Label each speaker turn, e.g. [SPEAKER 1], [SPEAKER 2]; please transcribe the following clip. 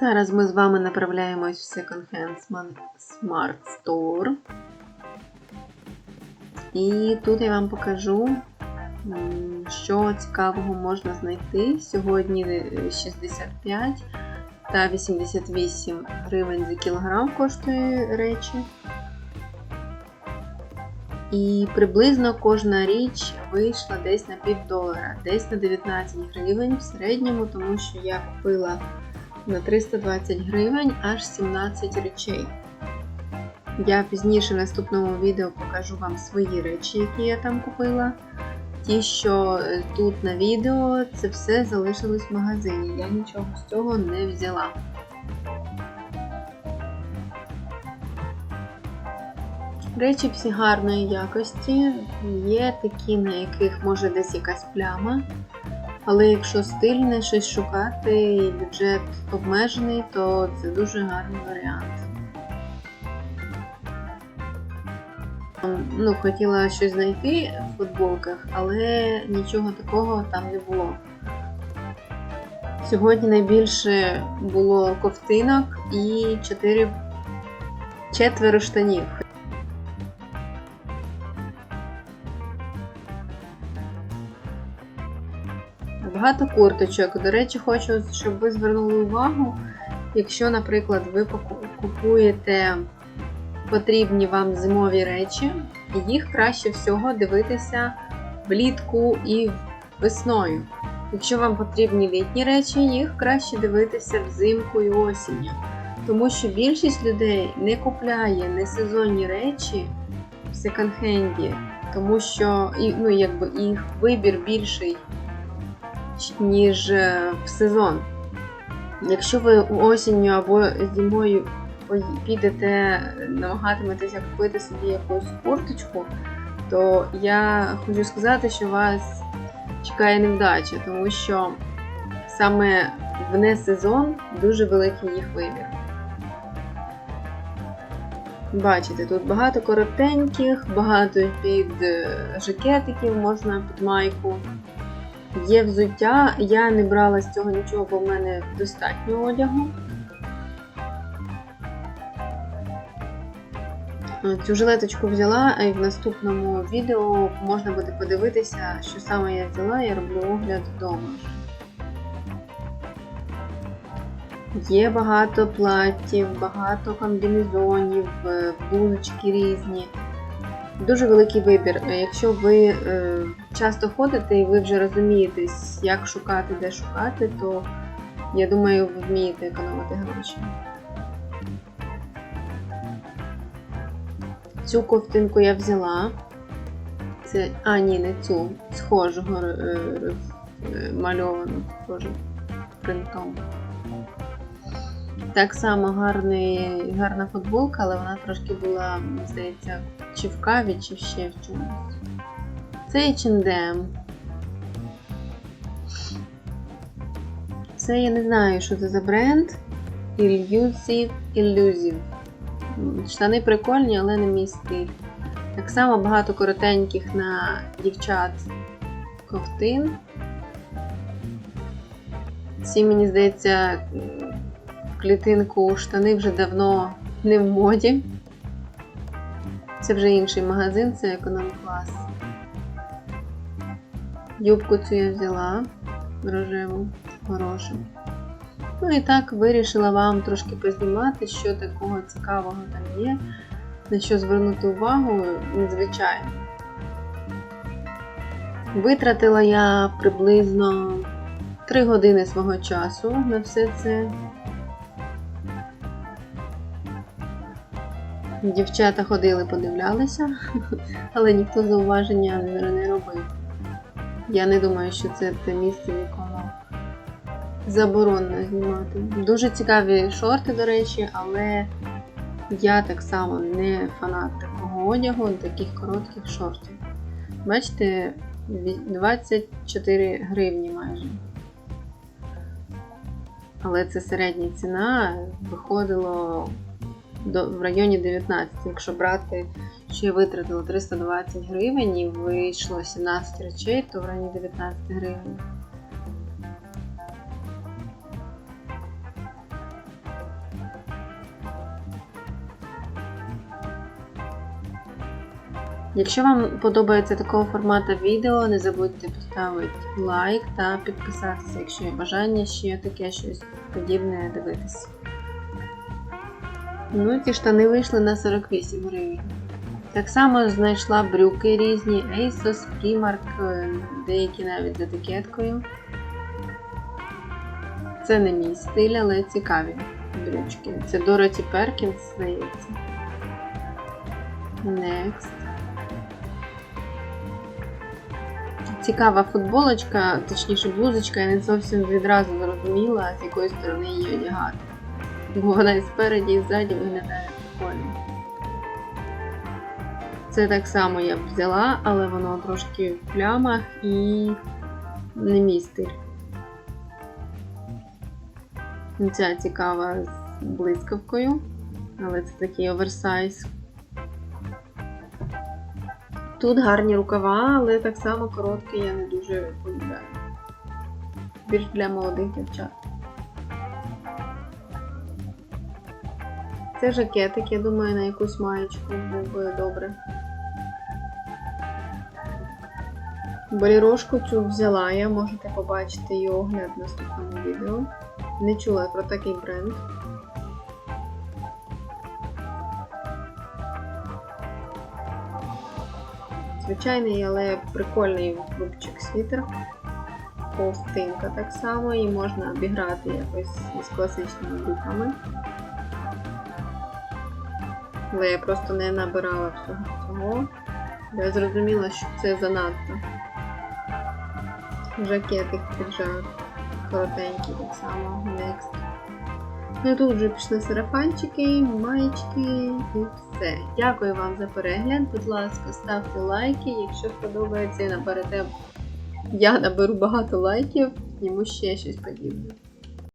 [SPEAKER 1] Зараз ми з вами направляємось в Second Hand Smart Store. І тут я вам покажу, що цікавого можна знайти. Сьогодні е, 65 та 88 гривень за кілограм коштує речі. І приблизно кожна річ вийшла десь на пів долара, десь на 19 гривень в середньому, тому що я купила на 320 гривень аж 17 речей. Я пізніше в наступному відео покажу вам свої речі, які я там купила. Ті, що е, тут на відео, це все залишилось в магазині. Я нічого з цього не взяла. Речі всі гарної якості. Є такі, на яких може десь якась пляма. Але якщо стильне щось шукати і бюджет обмежений, то це дуже гарний варіант. Ну, хотіла щось знайти в футболках, але нічого такого там не було. Сьогодні найбільше було ковтинок і 4 четверо штанів. Багато курточок. До речі, хочу, щоб ви звернули увагу, якщо, наприклад, ви купуєте потрібні вам зимові речі, їх краще всього дивитися влітку і весною. Якщо вам потрібні літні речі, їх краще дивитися взимку і осінню. Тому що більшість людей не купляє несезонні речі в секонд-хенді, тому що ну, якби, їх вибір більший ніж е, в сезон. Якщо ви осінню або зимою підете, намагатиметеся купити собі якусь курточку, то я хочу сказати, що вас чекає невдача, тому що саме в несезон дуже великий їх вибір. Бачите, тут багато коротеньких, багато під е, жакетиків можна під майку. Є взуття, я не брала з цього нічого, бо в мене достатньо одягу. Цю жилеточку взяла, а й в наступному відео можна буде подивитися, що саме я взяла, я роблю огляд вдома. Є багато платтів, багато комбінезонів, е, блузочки різні. Дуже великий вибір. Якщо ви е, часто ходите і ви вже розумієтесь, як шукати, де шукати, то я думаю, ви вмієте економити гроші. Цю ковтинку я взяла. Це, а, ні, не цю, схожого е, е, мальовану, схожу принтом. Так само гарний, гарна футболка, але вона трошки була, здається, чи в каві, чи ще в чомусь. Це H&M. Це я не знаю, що це за бренд. Illusive Illusive. Штани прикольні, але не мій стиль. Так само багато коротеньких на дівчат ковтин. Ці, мені здається, клітинку штани вже давно не в моді. Це вже інший магазин, це економ-клас. Юбку цю я взяла рожеву, хорошу. Ну і так вирішила вам трошки познімати, що такого цікавого там є, на що звернути увагу незвичайно. Витратила я приблизно 3 години свого часу на все це. Дівчата ходили, подивлялися, але ніхто зауваження не робив. Я не думаю, що це те місце, в якому заборонено знімати. Дуже цікаві шорти, до речі, але я так само не фанат такого одягу, таких коротких шортів. Бачите, 24 гривні майже. Але це середня ціна, виходило до, в районі 19. Якщо брати, що я витратила 320 гривень і вийшло 17 речей, то в районі 19 гривень. Якщо вам подобається такого формату відео, не забудьте поставити лайк та підписатися, якщо є бажання ще таке щось подібне дивитися. Ну, ці штани вийшли на 48 гривень. Так само знайшла брюки різні, ASOS, Primark, е, деякі навіть з етикеткою. Це не мій стиль, але цікаві брючки. Це Дороті Перкінс, здається. Next. Цікава футболочка, точніше блузочка, я не зовсім відразу зрозуміла, з якої сторони її одягати. Бо вона і спереді, і ззаді виглядає прикольно. Це так само я б взяла, але воно трошки в плямах і не мій стиль. Ця цікава з блискавкою, але це такий оверсайз. Тут гарні рукава, але так само короткі я не дуже полюбляю. Більш для молодих дівчат. Це жакетик, я думаю, на якусь маєчку був би добре. Балірошку цю взяла я, можете побачити її огляд в наступному відео. Не чула про такий бренд. Звичайний, але прикольний рубчик світер. Ковтинка так само, і можна обіграти якось із класичними брюками. Але я просто не набирала всього цього. Я зрозуміла, що це занадто. Жакетик піджак. Коротенький так само. Next. Ну і тут вже пішли сарафанчики, маєчки і все. Дякую вам за перегляд. Будь ласка, ставте лайки, якщо сподобається наберете. Я наберу багато лайків, зніму ще щось подібне.